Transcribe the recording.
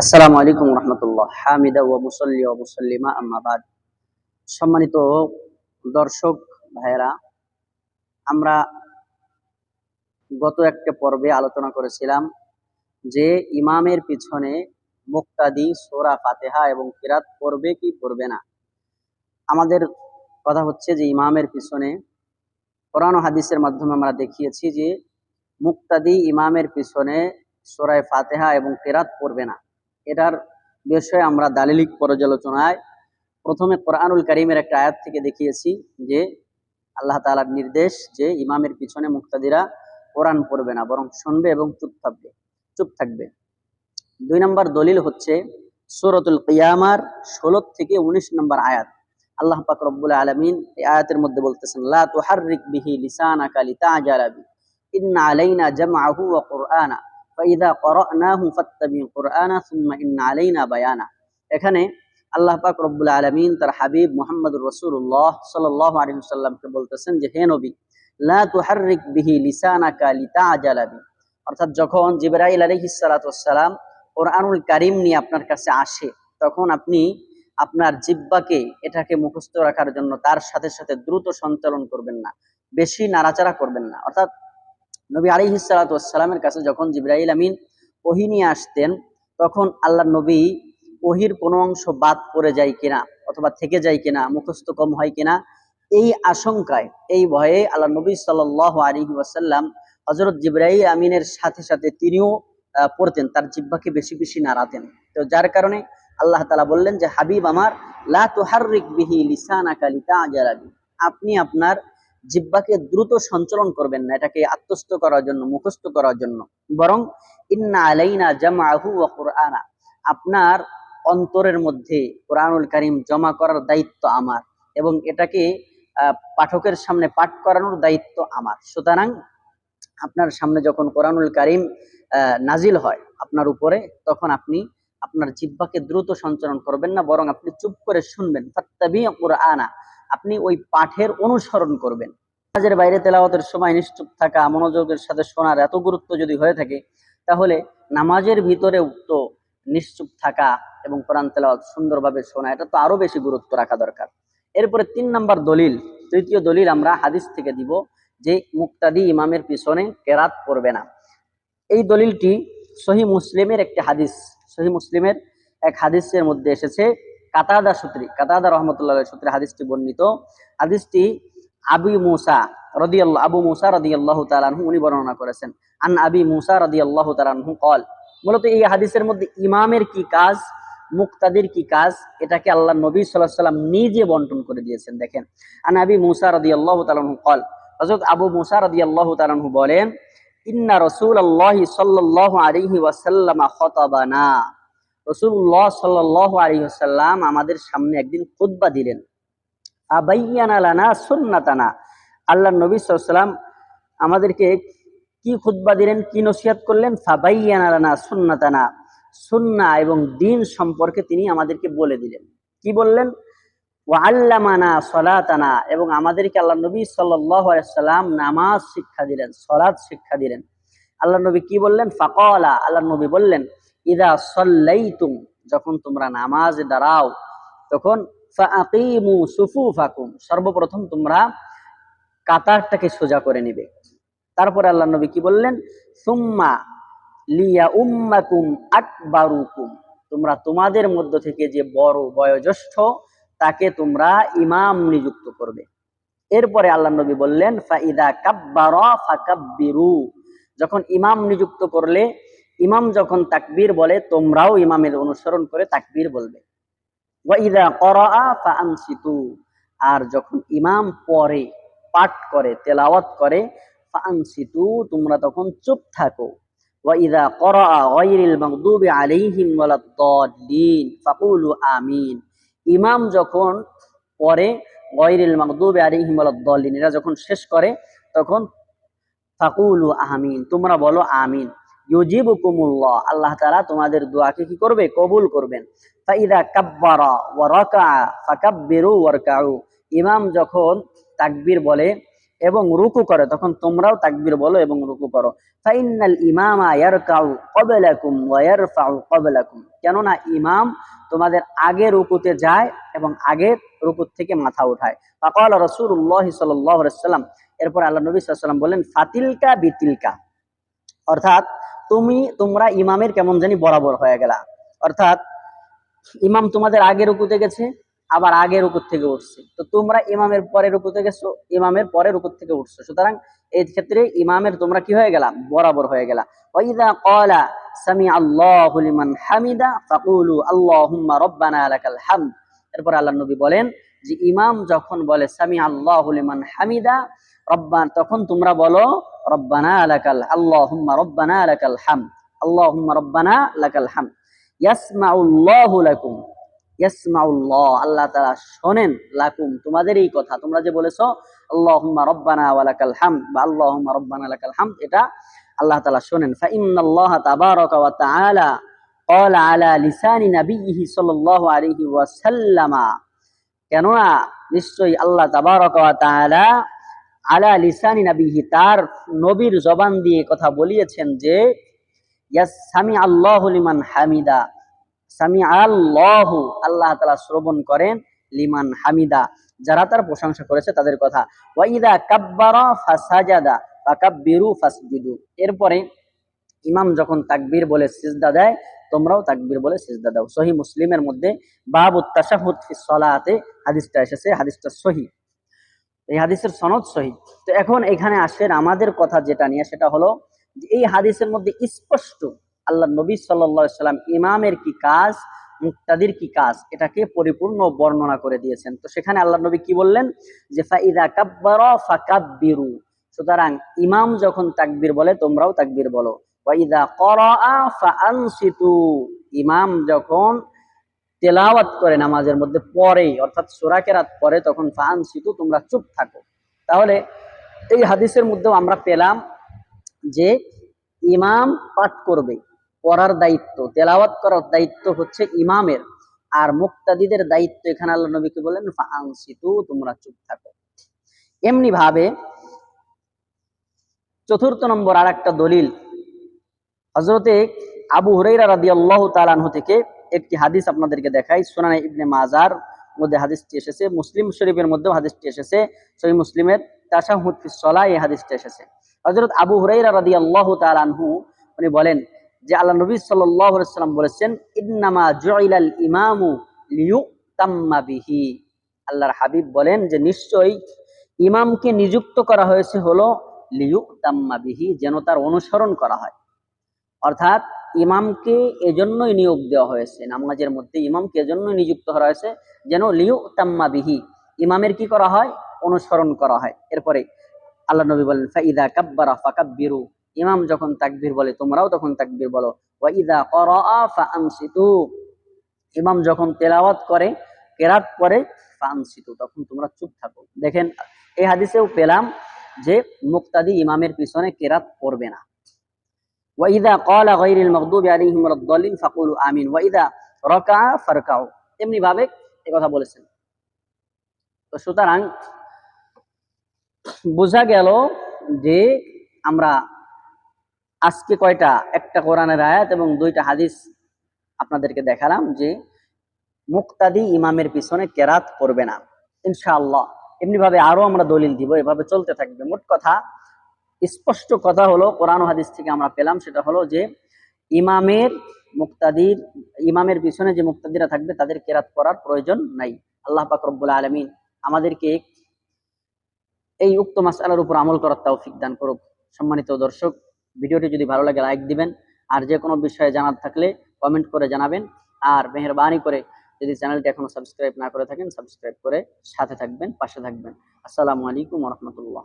আসসালামু আলাইকুম রহমতুল্লাহ। হামিদা ওয়া মুসল্লি ওয়া মুসল্লিমা, আম্মা বাদ। সম্মানিত দর্শক, ভাইয়েরা, আমরা গত একটা পর্বে আলোচনা করেছিলাম যে ইমামের পিছনে মুক্তাদি, সোরা ফাতেহা এবং কিরাত পড়বে কি পড়বে না। আমাদের কথা হচ্ছে যে ইমামের পিছনে কোরআন হাদিসের মাধ্যমে আমরা দেখিয়েছি যে মুক্তাদি ইমামের পিছনে সোরায় ফাতেহা এবং কেরাত পড়বে না। এটার বিষয়ে আমরা দালিলিক পর্যালোচনায় প্রথমে কোরআনুল করিমের একটা আয়াত থেকে দেখিয়েছি যে আল্লাহ তালার নির্দেশ যে ইমামের পিছনে মুক্তাদিরা কোরআন পড়বে না, বরং শুনবে এবং চুপ থাকবে চুপ থাকবে। দুই নম্বর দলিল হচ্ছে সূরাতুল কিয়ামার ষোলো থেকে উনিশ নম্বর আয়াত। আল্লাহ পাক রব্বুল আলামিন এই আয়াতের মধ্যে বলতেছেন, লা তুহাররিক বিহি লিসানাকা লিতাজালা বি ইন্না আলাইনা জামআহু ওয়া কুরআনা। এখানে আল্লাহ পাক রব্বুল আলামিন তার হাবিব মুহাম্মদুর রাসূলুল্লাহ সাল্লাল্লাহু আলাইহি বলতেছেন যে, হে নবী অর্থাৎ যখন জিবরাইল আলাইহিস সালাতু ওয়াসসালাম কোরআনুল কারীম নিয়ে আপনার কাছে আসে, তখন আপনি আপনার জিব্বাকে এটাকে মুখস্থ রাখার জন্য তার সাথে সাথে দ্রুত সঞ্চালন করবেন না, বেশি নাড়াচাড়া করবেন না। অর্থাৎ নবী আলী সালাতামের কাছে যখন জিব্রাইল আমিন ওহি নিয়ে আসতেন, তখন আল্লাহ নবী ওহির কোনো অংশ বাদ পড়ে যায় কিনা অথবা থেকে যায় কিনা, মুখস্থ কম হয় কিনা, এই আশঙ্কায়, এই ভয়ে আল্লাহ নবী সাল আলী ওয়াসাল্লাম হজরত জিব্রাইল আমিনের সাথে সাথে তিনিও পড়তেন, তার জিব্বাকে বেশি বেশি নাড়াতেন। তো যার কারণে আল্লাহ তালা বললেন যে, হাবিব আমার, লা তুহাররিক বিহি লিসানাকা লিতাজালাবি আপনি আপনার জিব্বাকে দ্রুত সঞ্চালন করবেন না, এটাকে আত্মস্থ করার জন্য, মুখস্থ করার জন্য। বরং, ইন্না আলাইনা জামাহু ওয়া কুরআনা আপনার অন্তরের মধ্যে কোরআনুল করিম জমা করার দায়িত্ব আমার এবং এটাকে পাঠকের সামনে পাঠ করানোর দায়িত্ব আমার। সুতরাং, আপনার সামনে যখন কোরআনুল কারীম নাজিল হয় আপনার উপরে, তখন আপনি আপনার জিব্বাকে দ্রুত সঞ্চালন করবেন না, বরং আপনি চুপ করে শুনবেন। ফাত্তাবি কুরআনা আপনি ওই পাঠের অনুসরণ করবেন। নামাজের বাইরে তেলাওয়াতের সময় নিশ্চুপ থাকা, মনোযোগের সাথে শোনার এত গুরুত্ব যদি হয়ে থাকে, তাহলে নামাজের ভিতরে উক্ত নিশ্চুপ থাকা এবং কোরআন তেলাওয়াত সুন্দরভাবে শোনা, এটা তো আরও বেশি গুরুত্ব রাখা দরকার। এরপরে তিন নম্বর দলিল, তৃতীয় দলিল আমরা হাদিস থেকে দিব যে মুক্তাদি ইমামের পিছনে কেরাত পড়বে না। এই দলিলটি সহি মুসলিমের একটি হাদিস, সহি মুসলিমের এক হাদিসের মধ্যে এসেছে কাতাদা সূত্রে, কাতাদা রহমতুল্লাহ সূত্রে হাদিসটি বর্ণিত। হাদিসটি আবি মুসা রদিয়াল্লাহ, আবু মুসা রদিয়াল্লাহু তাআলাহু উনি বর্ণনা করেছেন। আন আবি মুসা রদিয়াল্লাহু তাআলাহু কল মূলত এই হাদিসের মধ্যে ইমামের কি কাজ, মুক্তাদির কি কাজ, এটাকে আল্লাহ নবী সাল্লাহ সাল্লাম নিজে বন্টন করে দিয়েছেন। দেখেন, আন আবি মুসা রদিয়াল্লাহু তাআলাহু কল হযরত আবু মুসা রদিয়াল্লাহু তাআলাহু বলেন, ইন্না রাসূলুল্লাহি সাল্লাল্লাহু আলাইহি ওয়াসাল্লাম খতাবানা। রসুল্লাহ সাল্লাহ আলী সাল্লাম আমাদের সামনে একদিন খুদ্া দিলেন। আবাইয়ানা সুন্নাতানা। আল্লাহ নবী সাল্লাম আমাদেরকে কি খুদ্া দিলেন, কি নসিহাত করলেন? ফাবাইয়ানা সুন্নাতানা। সুন্না এবং দিন সম্পর্কে তিনি আমাদেরকে বলে দিলেন। কি বললেন? আল্লামানা সলাতানা। এবং আমাদেরকে আল্লাহ নবী সাল্লাম নামাজ শিক্ষা দিলেন সলাদ শিক্ষা দিলেন। আল্লাহ নবী কি বললেন? ফাকলা। আল্লাহ নবী বললেন ইদা সল্লাইতুম যখন তোমরা নামাজে দাঁড়াও, তখন ফাকিমু সুফুফাকুম সর্বপ্রথম তোমরা কাতারটাকে সোজা করে নিবে। তারপরে আল্লাহ নবী কি বললেন? সুম্মা লিয়া উম্মাকুম আকবারুকুম তোমরা তোমাদের মধ্য থেকে যে বড় বয়োজ্যেষ্ঠ, তাকে তোমরা ইমাম নিযুক্ত করবে। এরপরে আল্লাহ নবী বললেন, ফাইদা কাব্বারা ফাকাব্বিরু যখন ইমাম নিযুক্ত করলে ইমাম যখন তাকবীর বলে, তোমরাও ইমামের অনুসরণ করে তাকবীর বলবে। আর যখন ইমাম পড়ে পাঠ করে, তেলাওয়াত করে, ফাআনসিতু, তোমরা তখন চুপ থাকো। ওয়াইদা করাআ গায়রিল মাগদুবি আলাইহিম ওয়ালাদ-দাল্লিন ফাকুলু আমিন। ইমাম যখন পড়ে গায়রিল মাগদুবি আলাইহিম ওয়ালাদ-দাল্লিন এরা যখন শেষ করে, তখন ফাকুলু আমিন, তোমরা বলো আমিন। ইউজিবুকুমুল্লাহ। আল্লাহ তাআলা তোমাদের দোয়াকে কি করবে? কবুল করবেন। ফাইদা ইমাম যখন তাকবীর বলে এবং রুকু করে, তখন তোমরাও তাকবির বলো এবং রুকু করো। কেননা ইমাম তোমাদের আগে রুকুতে যায় এবং আগে রুকু থেকে মাথা উঠায়। ফাকাল রাসূলুল্লাহ এরপর আল্লাহ নবী সাল্লাল্লাহু বলেন, ফাতিলকা বিতিলকা। অর্থাৎ তুমি, তোমরা ইমামের কেমন জানি বরাবর হয়ে গেলা। অর্থাৎ, ইমাম তোমাদের আগে রুকুতে গেছে, আবার আগে রুকুর থেকে উঠছে। তো তোমরা ইমামের পরে রুকুতে গেছো, ইমামের পরে রুকুর থেকে উঠছো। সুতরাং, এই ক্ষেত্রে ইমামের তোমরা কি হয়ে গেলা? বরাবর হয়ে গেলা। ওয়াইদা ক্বালা সামি আল্লাহু লিমান হামিদা, ফাকুলু আল্লাহুম্মা রব্বানা লাকাল হামদ। এরপর আল্লাহ নবী বলেন যে ইমাম যখন বলে সামি আল্লাহু লিমান হামিদা রব্বান তখন তোমরা বলো রব্বানা লাকাল আল্লাহুম্মা রব্বানা লাকাল হামদ আল্লাহুম্মা রব্বানা লাকাল হামদ ইয়াসমাউল্লাহু লাকুম ইয়াসমাউল্লাহ আল্লাহ তাআলা শোনেন লাকুম তোমাদের এই কথা তোমরা যে বলেছো আল্লাহুম্মা রব্বানা ওয়া লাকাল হামদ বা আল্লাহুম্মা রব্বানা লাকাল হামদ এটা আল্লাহ তাআলা শোনেন ফা ইন্নাল্লাহা তাবারাকা ওয়া তাআলা قال على لسان نبيه صلى الله عليه وسلم কেননা নিশ্চয়ই আল্লাহ তাবারাকা ওয়া তাআলা আলা লিসানি নাবিহি তার নবীর জবান দিয়ে কথা বলিয়েছেন যে সামি আল্লাহু লিমান হামিদা। সামি আল্লাহু, আল্লাহ তাআলা শ্রবণ করেন লিমান হামিদা। যারা তার প্রশংসা করেছে তাদের কথা। ওয়াইদা কাব্বারা ফাসাজাদা, ফাকাব্বিরু ফাসজুদু। এরপরে ইমাম যখন তাকবীর বলে সিজদা দেয় তোমরাও তাকবির বলে সিজদা দাও। সহি মুসলিমের মধ্যে বাবুত তাশাহুদ সলাতে হাদিসটা এসেছে, হাদিসটা সহি এই হাদিসের সনদ সহি তো এখন এখানে আসেন আমাদের কথা যেটা নিয়ে, সেটা হলো এই হাদিসের মধ্যে স্পষ্ট আল্লাহ নবী সাল্লাম ইমামের কি কাজ, মুক্তাদির কি কাজ, এটাকে পরিপূর্ণ বর্ণনা করে দিয়েছেন। তো সেখানে আল্লাহ নবী কি বললেন? যে ফাইদা কাব্বার ফাকাব্বিরু। সুতরাং ইমাম যখন তাকবীর বলে, তোমরাও তাকবীর বলো। ইমাম যখন তেলাওয়াত করে নামাজের মধ্যে পরে অর্থাৎ সোরা কেরাত পরে তখন ফান সিতু তোমরা চুপ থাকো। তাহলে এই হাদিসের মধ্যেও আমরা পেলাম যে ইমাম পাঠ করবে, পড়ার দায়িত্ব, তেলাওয়াত করার দায়িত্ব হচ্ছে ইমামের। আর মুক্তাদিদের দায়িত্ব এখানে আল্লাহ নবীকে বললেন ফান সিতু তোমরা চুপ থাকো। এমনি ভাবে চতুর্থ নম্বর আর একটা দলিল হজরতে আবু হুরাইরা রাদিয়াল্লাহু তাআলা থেকে একটি হাদিস আপনাদেরকে দেখাই। সোনানে ইবনে মাজার মধ্যে হাদিসটি এসেছে, মুসলিম শরীফের মধ্যেও হাদিসটি এসেছে সহি মুসলিমের তাশাহুদ ফি এই হাদিসটি এসেছে। হযরত আবু হুরাইরা রাদিয়াল্লাহু তাআলা আনহু উনি বলেন যে, আল্লাহ নবী সাল্লাম বলেছেন, ইন্নামা জুইলাল ইমামু লিউ তাম্মাবিহি আল্লাহর হাবিব বলেন যে, নিশ্চয়ই ইমামকে নিযুক্ত করা হয়েছে হলো লিউ তাম্মাবিহি যেন তার অনুসরণ করা হয়। অর্থাৎ ইমামকে এজন্যই নিয়োগ দেওয়া হয়েছে, নামাজের মধ্যে ইমামকে এজন্যই নিযুক্ত করা হয়েছে যেন লিউ তাম্মা বিহি, ইমামের কি করা হয়? অনুসরণ করা হয়। এরপরে আল্লাহ নবী বলেন, ফাইদা কাব্বারা ফাকাব্বিরু। ইমাম যখন তাকবির বলে, তোমরাও তখন তাকবীর বলো। ওয়াইদা করা ফাআনসিতু। ইমাম যখন তেলাওয়াত করে কেরাত পরে ফাআনসিতু। তখন তোমরা চুপ থাকো। দেখেন, এই হাদিসেও পেলাম যে মুক্তাদি ইমামের পিছনে কেরাত পড়বে না। ওয়াইদা ওয়ালাদ-দাল্লিন ফাকুলু আমিন ওয়াইদা কথা বলেছেন। তো সুতরাং বোঝা গেল যে আমরা আজকে কয়টা, একটা কোরআনের আয়াত এবং দুইটা হাদিস আপনাদেরকে দেখালাম যে মুক্তাদি ইমামের পিছনে কেরাত করবে না, ইনশাআল্লাহ। এমনি ভাবে আরও আমরা দলিল দিব, এভাবে চলতে থাকবে। মোট কথা স্পষ্ট কথা হলো, কোরআন হাদিস থেকে আমরা পেলাম, সেটা হলো যে ইমামের মুক্তাদির, ইমামের পিছনে যে মুক্তাদিরা থাকবে, তাদের কেরাত করার প্রয়োজন নাই। আল্লাহ পাক রব্বুল আলমিন আমাদেরকে এই উক্ত মাসালার উপর আমল করার তৌফিক দান করুক। সম্মানিত দর্শক, ভিডিওটি যদি ভালো লাগে, লাইক দিবেন। আর যে কোনো বিষয়ে জানার থাকলে কমেন্ট করে জানাবেন। আর মেহরবানি করে যদি চ্যানেলটি এখনও সাবস্ক্রাইব না করে থাকেন, সাবস্ক্রাইব করে সাথে থাকবেন, পাশে থাকবেন। আসসালামু আলাইকুম রহমতুল্লাহ।